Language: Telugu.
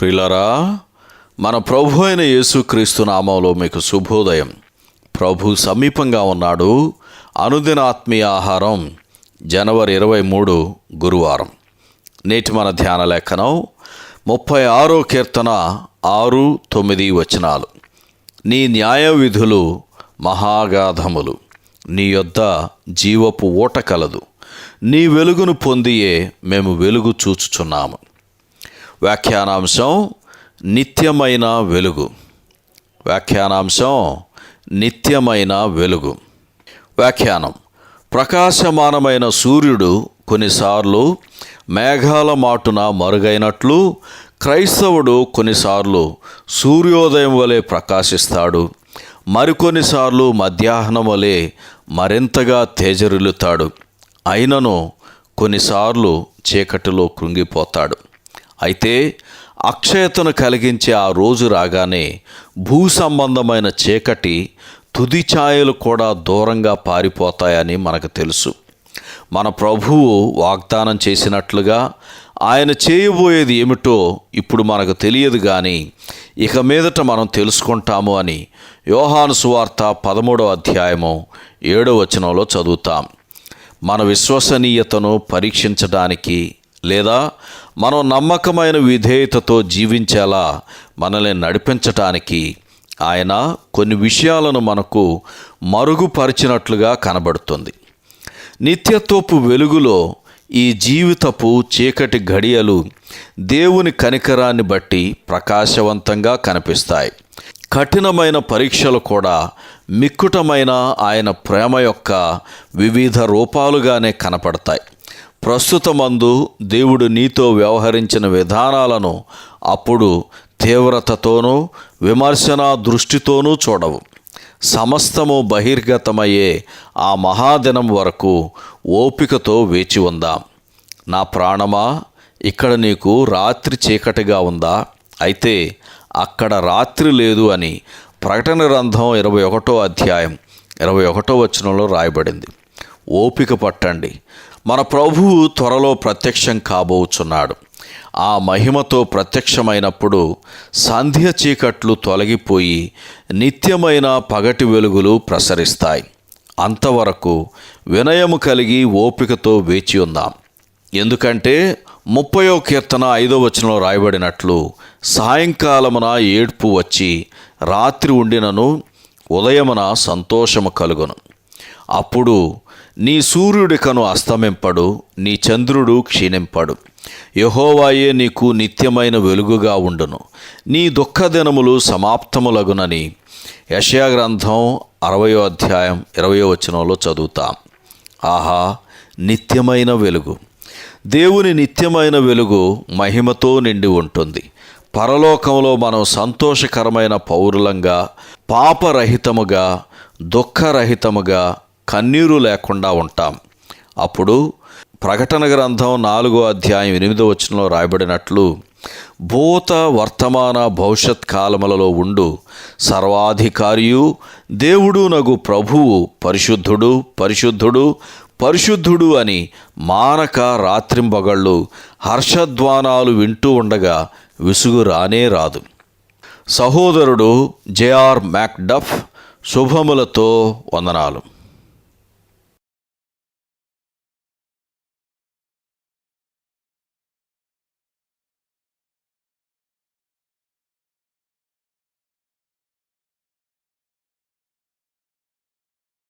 ప్రిలరా మన ప్రభు అయిన యేసుక్రీస్తు నామంలో మీకు శుభోదయం. ప్రభు సమీపంగా ఉన్నాడు. అనుదిన ఆత్మీయ ఆహారం జనవరి ఇరవై మూడు గురువారం. నేటి మన ధ్యాన లేఖనం ముప్పై ఆరో కీర్తన ఆరు తొమ్మిది వచనాలు. నీ న్యాయ విధులు మహాగాధములు. నీ యొద్ద జీవపు ఊట కలదు. నీ వెలుగును పొందియే మేము వెలుగు చూచుచున్నాము. వ్యాఖ్యానాంశం నిత్యమైన వెలుగు. వ్యాఖ్యానాంశం నిత్యమైన వెలుగు. వ్యాఖ్యానం. ప్రకాశమానమైన సూర్యుడు కొన్నిసార్లు మేఘాల మాటున మరుగైనట్లు క్రైస్తవుడు కొన్నిసార్లు సూర్యోదయం వలె ప్రకాశిస్తాడు. మరికొన్నిసార్లు మధ్యాహ్నం వలె మరింతగా తేజరిల్లుతాడు అయినను కొన్నిసార్లు చీకటిలో కృంగిపోతాడు. అయితే అక్షయతను కలిగించే ఆ రోజు రాగానే భూ సంబంధమైన చీకటి తుది ఛాయలు కూడా దూరంగా పారిపోతాయని మనకు తెలుసు. మన ప్రభువు వాగ్దానం చేసినట్లుగా ఆయన చేయబోయేది ఏమిటో ఇప్పుడు మనకు తెలియదు కానీ ఇక మీదట మనం తెలుసుకుంటాము అని యోహాను సువార్త పదమూడవ అధ్యాయము ఏడవ వచనంలో చదువుతాం. మన విశ్వసనీయతను పరీక్షించడానికి లేదా మనం నమ్మకమైన విధేయతతో జీవించేలా మనల్ని నడిపించటానికి ఆయన కొన్ని విషయాలను మనకు మరుగుపరిచినట్లుగా కనబడుతుంది. నిత్యత్వపు వెలుగులో ఈ జీవితపు చీకటి ఘడియలు దేవుని కనికరాన్ని బట్టి ప్రకాశవంతంగా కనిపిస్తాయి. కఠినమైన పరీక్షలు కూడా మిక్కుటమైన ఆయన ప్రేమ యొక్క వివిధ రూపాలుగానే కనపడతాయి. ప్రస్తుతమందు దేవుడు నీతో వ్యవహరించిన విధానాలను అప్పుడు తీవ్రతతోనూ విమర్శన దృష్టితోనూ చూడవు. సమస్తము బహిర్గతమయ్యే ఆ మహాదినం వరకు ఓపికతో వేచి ఉందాం? నా ప్రాణమా? ఇక్కడ నీకు రాత్రి చీకటిగా ఉందా? అయితే అక్కడ రాత్రి లేదు అని ప్రకటన గ్రంథం ఇరవై ఒకటో అధ్యాయం ఇరవై ఒకటో వచనంలో రాయబడింది. ఓపిక పట్టండి. మన ప్రభువు త్వరలో ప్రత్యక్షం కాబోచున్నాడు. ఆ మహిమతో ప్రత్యక్షమైనప్పుడు సంధ్య చీకట్లు తొలగిపోయి నిత్యమైన పగటి వెలుగులు ప్రసరిస్తాయి. అంతవరకు వినయము కలిగి ఓపికతో వేచి ఉందాం. ఎందుకంటే ముప్పయో కీర్తన ఐదో వచనంలో రాయబడినట్లు సాయంకాలమున ఏడ్పు వచ్చి రాత్రి ఉండినను ఉదయమున సంతోషము కలుగును. అప్పుడు నీ సూర్యుడికను అస్తమింపడు నీ చంద్రుడు క్షీణింపడు. యహోవాయే నీకు నిత్యమైన వెలుగుగా ఉండును. నీ దుఃఖదినములు సమాప్తములగునని యశయాగ్రంథం అరవయో అధ్యాయం ఇరవయో వచనంలో చదువుతాం. ఆహా నిత్యమైన వెలుగు. దేవుని నిత్యమైన వెలుగు మహిమతో నిండి ఉంటుంది. పరలోకంలో మనం సంతోషకరమైన పౌరులంగా పాపరహితముగా దుఃఖరహితముగా కన్నీరు లేకుండా ఉంటాం. అప్పుడు ప్రకటన గ్రంథం నాలుగో అధ్యాయం ఎనిమిదో వచనంలో రాయబడినట్లు భూత వర్తమాన భవిష్యత్ కాలములలో ఉండు సర్వాధికారియు దేవుడు నగు ప్రభువు పరిశుద్ధుడు పరిశుద్ధుడు పరిశుద్ధుడు అని మానక రాత్రింబగళ్ళు హర్షధ్వానాలు వింటూ ఉండగా విసుగు రానే రాదు. సహోదరుడు జేఆర్ మ్యాక్డఫ్ శుభములతో వందనాలు.